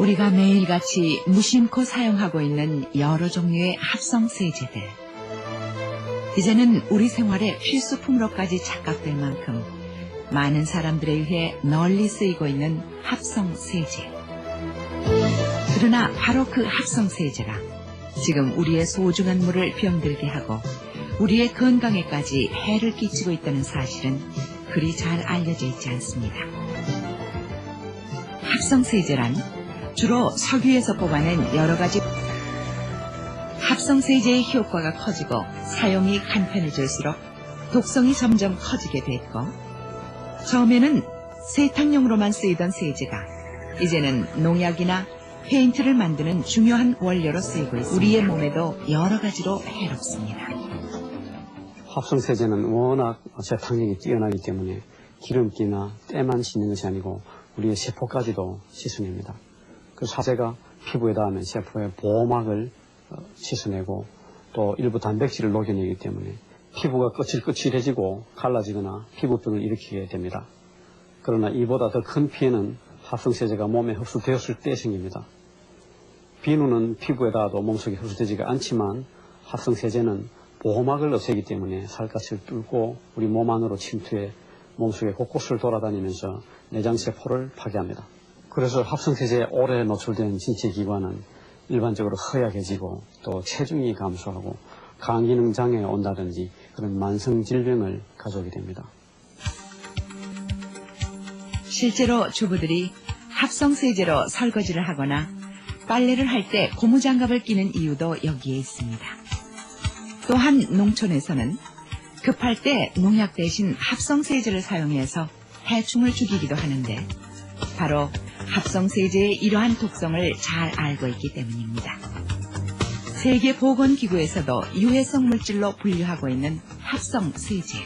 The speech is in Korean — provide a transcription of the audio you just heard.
우리가 매일같이 무심코 사용하고 있는 여러 종류의 합성 세제들. 이제는 우리 생활의 필수품으로까지 착각될 만큼 많은 사람들에 의해 널리 쓰이고 있는 합성 세제. 그러나 바로 그 합성 세제가 지금 우리의 소중한 물을 병들게 하고 우리의 건강에까지 해를 끼치고 있다는 사실은 그리 잘 알려져 있지 않습니다. 합성 세제란 주로 석유에서 뽑아낸 여러 가지 합성 세제의 효과가 커지고 사용이 간편해질수록 독성이 점점 커지게 됐고 처음에는 세탁용으로만 쓰이던 세제가 이제는 농약이나 페인트를 만드는 중요한 원료로 쓰이고 있습니다. 우리의 몸에도 여러 가지로 해롭습니다. 합성세제는 워낙 세탁력이 뛰어나기 때문에 기름기나 때만 씻는 것이 아니고 우리의 세포까지도 씻어냅니다. 그 사제가 피부에 닿으면 세포의 보호막을 어, 씻어내고 또 일부 단백질을 녹여내기 때문에 피부가 거칠거칠해지고 갈라지거나 피부병을 일으키게 됩니다. 그러나 이보다 더 큰 피해는 합성세제가 몸에 흡수되었을 때 생깁니다. 비누는 피부에 닿아도 몸속에 흡수되지가 않지만 합성세제는 보호막을 없애기 때문에 살갗을 뚫고 우리 몸 안으로 침투해 몸속에 곳곳을 돌아다니면서 내장세포를 파괴합니다. 그래서 합성세제에 오래 노출된 신체 기관은 일반적으로 허약해지고 또 체중이 감소하고 간기능 장애가 온다든지 그런 만성 질병을 가져오게 됩니다. 실제로 주부들이 합성 세제로 설거지를 하거나 빨래를 할 때 고무장갑을 끼는 이유도 여기에 있습니다. 또한 농촌에서는 급할 때 농약 대신 합성 세제를 사용해서 해충을 죽이기도 하는데 바로 합성 세제의 이러한 독성을 잘 알고 있기 때문입니다. 세계보건기구에서도 유해성 물질로 분류하고 있는 합성 세제.